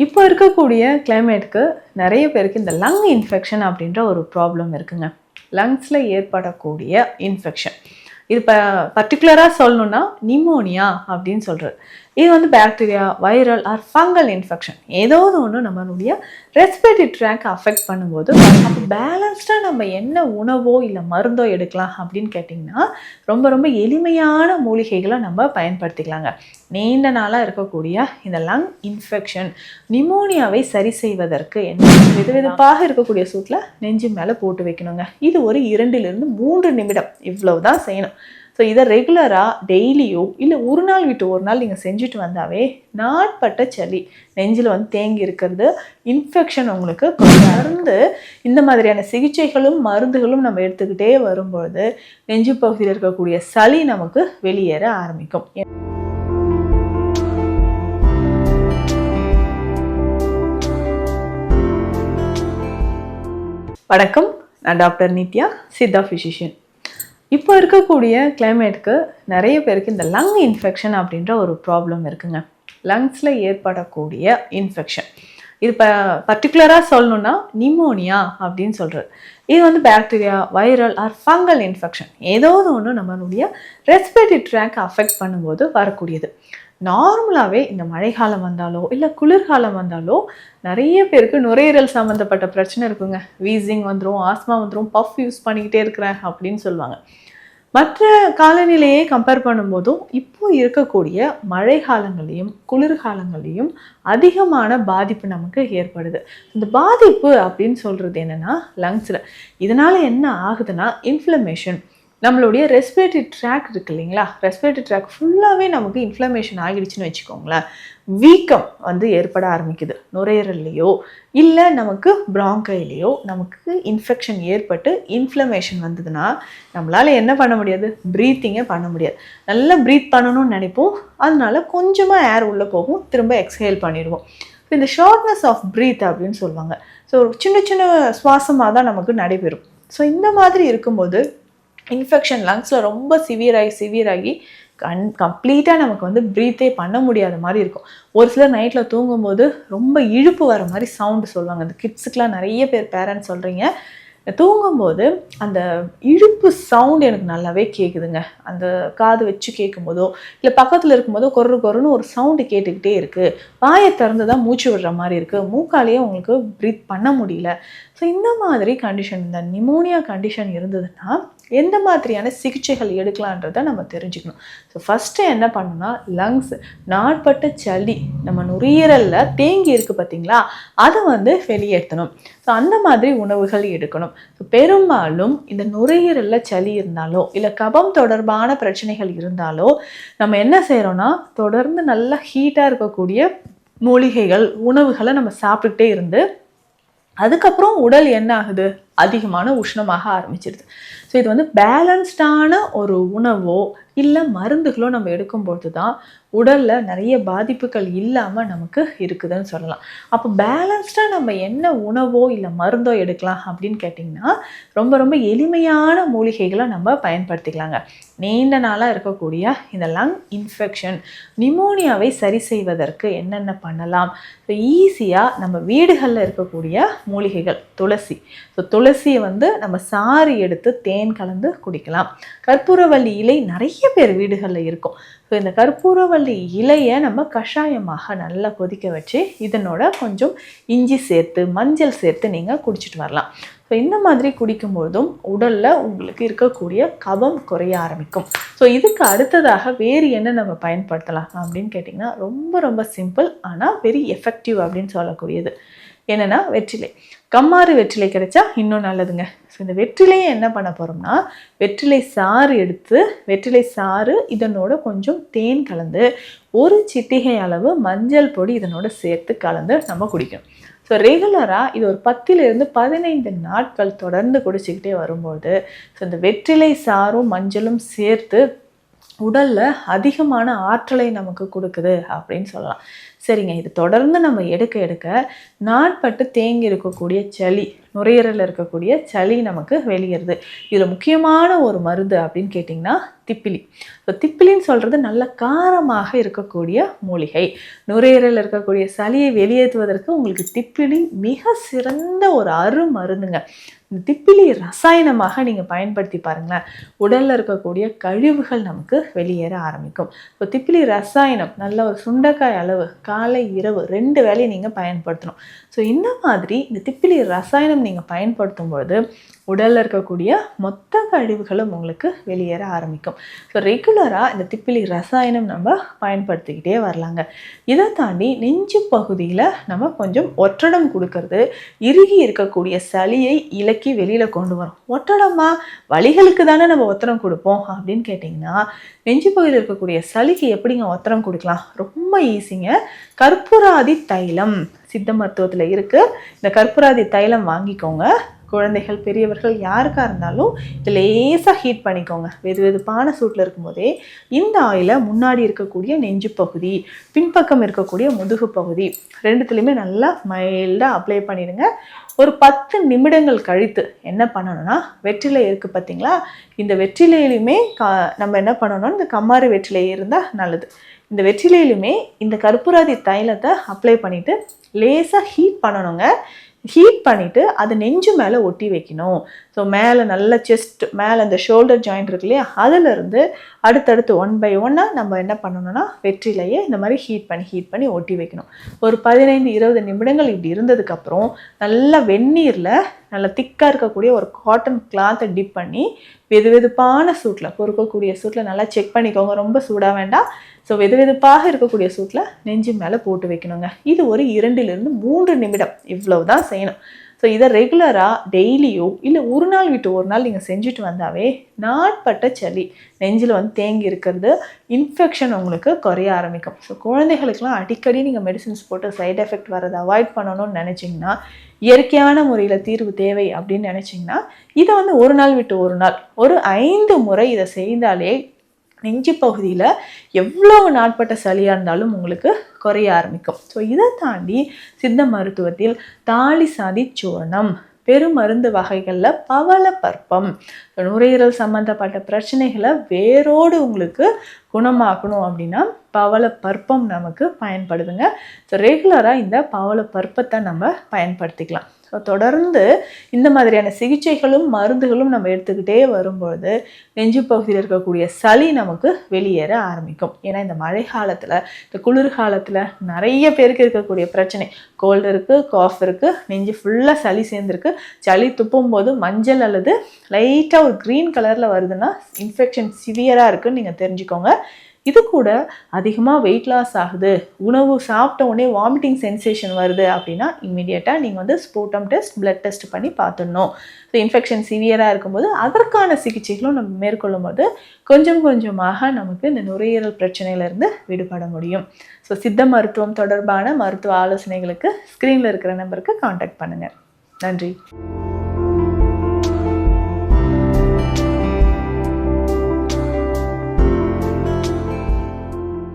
இப்போ இருக்கக்கூடிய கிளைமேட்டுக்கு நிறைய பேருக்கு இந்த லங் இன்ஃபெக்ஷன் அப்படின்ற ஒரு ப்ராப்ளம் இருக்குங்க. லங்ஸில் ஏற்படக்கூடிய இன்ஃபெக்ஷன் இது இப்போ பர்டிகுலராக சொல்லணும்னா நிமோனியா அப்படின்னு சொல்கிறது இது வந்து bacteria viral or fungal infection ஏதோ ஒன்று நம்மளுடைய ரெஸ்பிரேட்டரி ட்ராக் அஃபெக்ட் பண்ணும்போது அப்போ பேலன்ஸ்டாக நம்ம என்ன உணவோ இல்லை மருந்தோ எடுக்கலாம் அப்படின்னு கேட்டிங்கன்னா ரொம்ப ரொம்ப எளிமையான மூலிகைகளை நம்ம பயன்படுத்திக்கலாங்க. நீண்ட நாளாக இருக்கக்கூடிய இந்த லங் இன்ஃபெக்ஷன் நிமோனியாவை சரி செய்வதற்கு என்ன விதவிதப்பாக இருக்கக்கூடிய சூட்டில் நெஞ்சு மேலே போட்டு வைக்கணுங்க. இது ஒரு இரண்டிலிருந்து மூன்று நிமிடம் இவ்வளவு தான் செய்யணும். ஸோ இதை ரெகுலராக டெய்லியோ இல்லை ஒரு நாள் விட்டு ஒரு நாள் நீங்கள் செஞ்சுட்டு வந்தாவே நாட்பட்ட சளி நெஞ்சில் வந்து தேங்கி இருக்கிறது இன்ஃபெக்ஷன் உங்களுக்கு தொடர்ந்து இந்த மாதிரியான சிகிச்சைகளும் மருந்துகளும் நம்ம எடுத்துக்கிட்டே வரும்பொழுது நெஞ்சு பகுதியில் இருக்கக்கூடிய சளி நமக்கு வெளியேற ஆரம்பிக்கும். வணக்கம். நான் டாக்டர் நித்யா சித்தா ஃபிசிஷியன் இப்போ இருக்கக்கூடிய கிளைமேட்டுக்கு நிறைய பேருக்கு இந்த லங் இன்ஃபெக்ஷன் அப்படின்ற ஒரு ப்ராப்ளம் இருக்குங்க. லங்ஸில் ஏற்படக்கூடிய இன்ஃபெக்ஷன் இது இப்போ பர்டிகுலராக சொல்லணும்னா நிமோனியா அப்படின்னு சொல்கிறது இது வந்து bacteria viral or fungal infection ஏதோ ஒன்று நம்மளுடைய ரெஸ்பிரேட்டரி ட்ராக் அஃபெக்ட் பண்ணும்போது வரக்கூடியது. நார்மலாகவே இந்த மழைக்காலம் வந்தாலோ இல்லை குளிர்காலம் வந்தாலோ நிறைய பேருக்கு நுரையீரல் சம்மந்தப்பட்ட பிரச்சனை இருக்குங்க. வீசிங் வந்துடும் ஆஸ்மா வந்துடும் பஃப் யூஸ் பண்ணிக்கிட்டே இருக்கிறேன் அப்படின்னு சொல்லுவாங்க. மற்ற காலநிலையை கம்பேர் பண்ணும்போதும் இப்போ இருக்கக்கூடிய மழை காலங்களையும் குளிர்காலங்களையும் அதிகமான பாதிப்பு நமக்கு ஏற்படுது. இந்த பாதிப்பு அப்படின்னு சொல்கிறது என்னென்னா லங்ஸில் இதனால் என்ன ஆகுதுன்னா இன்ஃப்ளமேஷன் நம்மளுடைய ரெஸ்பிரேட்டரி ட்ராக் இருக்கு இல்லைங்களா? ரெஸ்பிரேட்டரி ட்ராக் ஃபுல்லாகவே நமக்கு இன்ஃப்ளமேஷன் ஆகிடுச்சுன்னு வச்சுக்கோங்களேன். வீக்கம் வந்து ஏற்பட ஆரம்பிக்குது. நுரையீரல்லையோ இல்லை நமக்கு ப்ராங்கைலையோ நமக்கு இன்ஃபெக்ஷன் ஏற்பட்டு இன்ஃப்ளமேஷன் வந்ததுன்னா நம்மளால் என்ன பண்ண முடியாது? ப்ரீத்திங்கே பண்ண முடியாது. நல்லா ப்ரீத் பண்ணணும்னு நினைப்போம். அதனால கொஞ்சமாக ஏர் உள்ளே போகும். திரும்ப எக்ஸ்ஹேல் பண்ணிடுவோம். இந்த ஷார்ட்னஸ் ஆஃப் ப்ரீத் அப்படின்னு சொல்லுவாங்க. ஸோ சின்ன சின்ன சுவாசமாக தான் நமக்கு நடைபெறும். ஸோ இந்த மாதிரி இருக்கும்போது இன்ஃபெக்ஷன் லங்ஸில் ரொம்ப சிவியராகி சிவியராகி கண் கம்ப்ளீட்டாக நமக்கு வந்து ப்ரீத்தே பண்ண முடியாத மாதிரி இருக்கும். ஒரு சிலர் நைட்டில் தூங்கும்போது ரொம்ப இழுப்பு வர மாதிரி சவுண்டு சொல்லுவாங்க. அந்த கிட்ஸுக்கெலாம் நிறைய பேர் பேரண்ட்ஸ் சொல்கிறீங்க தூங்கும்போது அந்த இழுப்பு சவுண்ட் எனக்கு நல்லாவே கேட்குதுங்க அந்த காது வச்சு கேட்கும்போதோ இல்லை பக்கத்தில் இருக்கும்போதோ கொரு கொருன்னு ஒரு சவுண்டு கேட்டுக்கிட்டே இருக்குது வாயை திறந்து தான் மூச்சு விடுற மாதிரி இருக்குது மூக்காலேயே உங்களுக்கு ப்ரீத் பண்ண முடியல. ஸோ இந்த மாதிரி கண்டிஷன் இந்த நிமோனியா கண்டிஷன் இருந்ததுன்னா எந்த மாதிரியான சிகிச்சைகள் எடுக்கலான்றதை நம்ம தெரிஞ்சுக்கணும். ஸோ ஃபஸ்ட்டு என்ன பண்ணணும்னா லங்ஸ் நாட்பட்ட சளி நம்ம நுரையீரலில் தேங்கி இருக்குது பார்த்தீங்களா? அதை வந்து வெளியேற்றணும். ஸோ அந்த மாதிரி உணவுகள் எடுக்கணும். ஸோ பெரும்பாலும் இந்த நுரையீரலில் சளி இருந்தாலோ இல்லை கபம் தொடர்பான பிரச்சனைகள் இருந்தாலோ நம்ம என்ன செய்கிறோன்னா தொடர்ந்து நல்லா ஹீட்டாக இருக்கக்கூடிய மூலிகைகள் உணவுகளை நம்ம சாப்பிட்டுக்கிட்டே இருந்து அதுக்கப்புறம் உடல் என்ன ஆகுது? அதிகமான உஷ்ணமாக ஆரம்பிச்சிருது. ஸோ இது வந்து பேலன்ஸ்டான ஒரு உணவோ இல்லை மருந்துகளோ நம்ம எடுக்கும்போது தான் உடலில் நிறைய பாதிப்புகள் இல்லாமல் நமக்கு இருக்குதுன்னு சொல்லலாம். அப்போ பேலன்ஸ்டாக நம்ம என்ன உணவோ இல்லை மருந்தோ எடுக்கலாம் அப்படின்னு கேட்டிங்கன்னா ரொம்ப ரொம்ப எளிமையான மூலிகைகளை நம்ம பயன்படுத்திக்கலாங்க. நீண்ட நாளாக இருக்கக்கூடிய இந்த லங் இன்ஃபெக்ஷன் நிமோனியாவை சரி செய்வதற்கு என்னென்ன பண்ணலாம்? ஸோ ஈஸியாக நம்ம வீடுகளில் இருக்கக்கூடிய மூலிகைகள் துளசி. ஸோ துளசியை வந்து நம்ம சாறு எடுத்து தேன் கலந்து குடிக்கலாம். கற்பூரவள்ளி இலை நிறைய பேர் வீடுகளில் இருக்கும். ஸோ இந்த கற்பூரவள்ளி இலையை நம்ம கஷாயமாக நல்லா கொதிக்க வச்சு இதனோட கொஞ்சம் இஞ்சி சேர்த்து மஞ்சள் சேர்த்து நீங்கள் குடிச்சிட்டு வரலாம். ஸோ இந்த மாதிரி குடிக்கும்பொழுதும் உடலில் உங்களுக்கு இருக்கக்கூடிய கபம் குறைய ஆரம்பிக்கும். ஸோ இதுக்கு அடுத்ததாக வேறு என்ன நம்ம பயன்படுத்தலாம் அப்படின்னு கேட்டிங்கன்னா ரொம்ப ரொம்ப சிம்பிள் ஆனால் வெரி எஃபெக்டிவ் அப்படின்னு சொல்லக்கூடியது. என்னென்னா வெற்றிலை. கம்மாறு வெற்றிலை கிடைச்சா இன்னும் நல்லதுங்க. ஸோ இந்த வெற்றிலையை என்ன பண்ண போகிறோம்னா வெற்றிலை சாறு எடுத்து வெற்றிலை சாறு இதனோட கொஞ்சம் தேன் கலந்து ஒரு சிட்டிகை அளவு மஞ்சள் பொடி இதனோட சேர்த்து கலந்து நம்ம குடிக்கணும் ஸோ ரெகுலராக இது ஒரு பத்திலிருந்து பதினைந்து நாட்கள் தொடர்ந்து குடிச்சிக்கிட்டே வரும்போது ஸோ இந்த வெற்றிலை சாரும் மஞ்சளும் சேர்த்து உடலில் அதிகமான ஆற்றலை நமக்கு கொடுக்குது அப்படின்னு சொல்லலாம். சரிங்க இது தொடர்ந்து நம்ம எடுக்க எடுக்க நாட்பட்டு தேங்கி இருக்கக்கூடிய சளி நுரையீரலில் இருக்கக்கூடிய சளி நமக்கு வெளியேறுது. இதில் முக்கியமான ஒரு மருந்து அப்படின்னு கேட்டிங்கன்னா திப்பிலி. இப்போ திப்பிலின்னு சொல்கிறது நல்ல காரமாக இருக்கக்கூடிய மூலிகை. நுரையீரலில் இருக்கக்கூடிய சளியை வெளியேற்றுவதற்கு உங்களுக்கு திப்பிலி மிக சிறந்த ஒரு அரு மருந்துங்க. இந்த திப்பிலி ரசாயனமாக நீங்கள் பயன்படுத்தி பாருங்களேன். உடலில் இருக்கக்கூடிய கழிவுகள் நமக்கு வெளியேற ஆரம்பிக்கும். இப்போ திப்பிலி ரசாயனம் நல்ல ஒரு சுண்டக்காய் அளவு காலை இரவு ரெண்டு வேலையை நீங்கள் பயன்படுத்தணும். ஸோ இந்த மாதிரி இந்த திப்பிலி ரசாயனம் நீங்கள் பயன்படுத்தும் பொழுது உடலில் இருக்கக்கூடிய மொத்த கழிவுகளும் உங்களுக்கு வெளியேற ஆரம்பிக்கும். ஸோ ரெகுலராக இந்த திப்பிலி ரசாயனம் நம்ம பயன்படுத்திக்கிட்டே வரலாங்க. இதை தாண்டி நெஞ்சு பகுதியில் நம்ம கொஞ்சம் ஒற்றடம் கொடுக்கறது இறுகி இருக்கக்கூடிய சளியை இலக்கி வெளியில் கொண்டு வரும். ஒற்றடமா வழிகளுக்கு தானே நம்ம ஒத்தரம் கொடுப்போம் அப்படின்னு கேட்டிங்கன்னா நெஞ்சு பகுதியில் இருக்கக்கூடிய சளிக்கு எப்படிங்க ஒத்தரம் கொடுக்கலாம்? ரொம்ப ஈஸிங்க. கற்பூராதி தைலம். சித்த மருத்துவத்தில் இருக்குது இந்த கற்பூராதி தைலம் வாங்கிக்கோங்க. குழந்தைகள் பெரியவர்கள் யாருக்காக இருந்தாலும் இது லேசாக ஹீட் பண்ணிக்கோங்க. வெது வெதுப்பான சூட்டில் இருக்கும்போதே இந்த ஆயிலை முன்னாடி இருக்கக்கூடிய நெஞ்சு பகுதி பின்பக்கம் இருக்கக்கூடிய முதுகு பகுதி ரெண்டுத்துலேயுமே நல்லா மைல்டாக அப்ளை பண்ணிடுங்க. ஒரு பத்து நிமிடங்கள் கழித்து என்ன பண்ணணும்னா வெற்றிலை இருக்குது பார்த்தீங்களா இந்த வெற்றிலையிலுமே கா நம்ம என்ன பண்ணணும்னா இந்த கம்மாறு வெற்றிலை இருந்தால் நல்லது. இந்த வெற்றிலையிலுமே இந்த கற்பூராதி தைலத்தை அப்ளை பண்ணிவிட்டு லேசாக ஹீட் பண்ணணுங்க. ஹீட் பண்ணிவிட்டு அது நெஞ்சு மேலே ஒட்டி வைக்கணும். ஸோ மேலே நல்ல செஸ்ட் மேலே அந்த ஷோல்டர் ஜாயிண்ட் இருக்கு இல்லையா? அதிலிருந்து அடுத்தடுத்து ஒன் பை ஒன்னாக நம்ம என்ன பண்ணணும்னா வெற்றிலையே இந்த மாதிரி ஹீட் பண்ணி ஹீட் பண்ணி ஒட்டி வைக்கணும். ஒரு பதினைந்து இருபது நிமிடங்கள் இப்படி இருந்ததுக்கப்புறம் நல்லா வெந்நீரில் நல்லா திக்காக இருக்கக்கூடிய ஒரு காட்டன் கிளாத்தை டிப் பண்ணி வெது வெதுப்பான சூட்டில் பொறுக்கக்கூடிய சூட்டில் நல்லா செக் பண்ணிக்கோங்க. ரொம்ப சூடாக வேண்டாம். ஸோ வெது வெதுப்பாக இருக்கக்கூடிய சூட்டில் நெஞ்சு மேலே போட்டு வைக்கணுங்க. இது ஒரு இரண்டிலிருந்து மூன்று நிமிடம் இவ்வளவு தான் செய்யணும். ஸோ இதை ரெகுலராக டெய்லியோ இல்லை ஒரு நாள் விட்டு ஒரு நாள் நீங்கள் செஞ்சுட்டு வந்தாவே நாட்பட்ட சளி நெஞ்சில் வந்து தேங்கி இருக்கிறது இன்ஃபெக்ஷன் உங்களுக்கு குறைய ஆரம்பிக்கும். ஸோ குழந்தைகளுக்கெல்லாம் அடிக்கடி நீங்கள் மெடிசின்ஸ் போட்டு சைட் எஃபெக்ட் வரதை அவாய்ட் பண்ணணும்னு நினச்சிங்கன்னா இயற்கையான முறையில் தீர்வு தேவை அப்படின்னு நினச்சிங்கன்னா இதை வந்து ஒரு நாள் விட்டு ஒரு நாள் ஒரு ஐந்து முறை இதை செய்தாலே நெஞ்சு பகுதியில் எவ்வளவு நாட்பட்ட சளியாக இருந்தாலும் உங்களுக்கு குறைய ஆரம்பிக்கும். ஸோ இதை தாண்டி சித்த மருத்துவத்தில் தாலி சாதி சூரணம் பெருமருந்து வகைகளில் பவள பற்பம் நுரையீரல் சம்மந்தப்பட்ட பிரச்சனைகளை வேரோடு உங்களுக்கு குணமாக்கணும் அப்படின்னா பவள பற்பம் நமக்கு பயன்படுதுங்க. ஸோ ரெகுலராக இந்த பவள பற்பத்தை நம்ம பயன்படுத்திக்கலாம். ஸோ தொடர்ந்து இந்த மாதிரியான சிகிச்சைகளும் மருந்துகளும் நம்ம எடுத்துக்கிட்டே வரும்பொழுது நெஞ்சு பகுதியில் இருக்கக்கூடிய சளி நமக்கு வெளியேற ஆரம்பிக்கும். ஏன்னா இந்த மழை காலத்தில் இந்த குளிர் காலத்தில் நிறைய பேருக்கு இருக்கக்கூடிய பிரச்சனை. கோல்டு இருக்குது காஃப் இருக்குது நெஞ்சு ஃபுல்லாக சளி சேர்ந்துருக்கு. சளி துப்பும் போது மஞ்சள் அல்லது லைட்டாக ஒரு க்ரீன் கலரில் வருதுன்னா இன்ஃபெக்ஷன் சிவியராக இருக்குன்னு நீங்கள் தெரிஞ்சுக்கோங்க. இது கூட அதிகமாக வெயிட் லாஸ் ஆகுது. உணவு சாப்பிட்ட உடனே வாமிட்டிங் சென்சேஷன் வருது அப்படின்னா இம்மிடியட்டாக நீங்கள் வந்து ஸ்போட்டம் டெஸ்ட் பிளட் டெஸ்ட் பண்ணி பார்த்துடணும். ஸோ இன்ஃபெக்ஷன் சிவியராக இருக்கும்போது அதற்கான சிகிச்சைகளும் நம்ம மேற்கொள்ளும் போது கொஞ்சம் கொஞ்சமாக நமக்கு இந்த நுரையீரல் பிரச்சனையிலேருந்து விடுபட முடியும். ஸோ சித்த மருத்துவம் தொடர்பான மருத்துவ ஆலோசனைகளுக்கு ஸ்க்ரீனில் இருக்கிற நம்பருக்கு காண்டாக்ட் பண்ணுங்கள் நன்றி.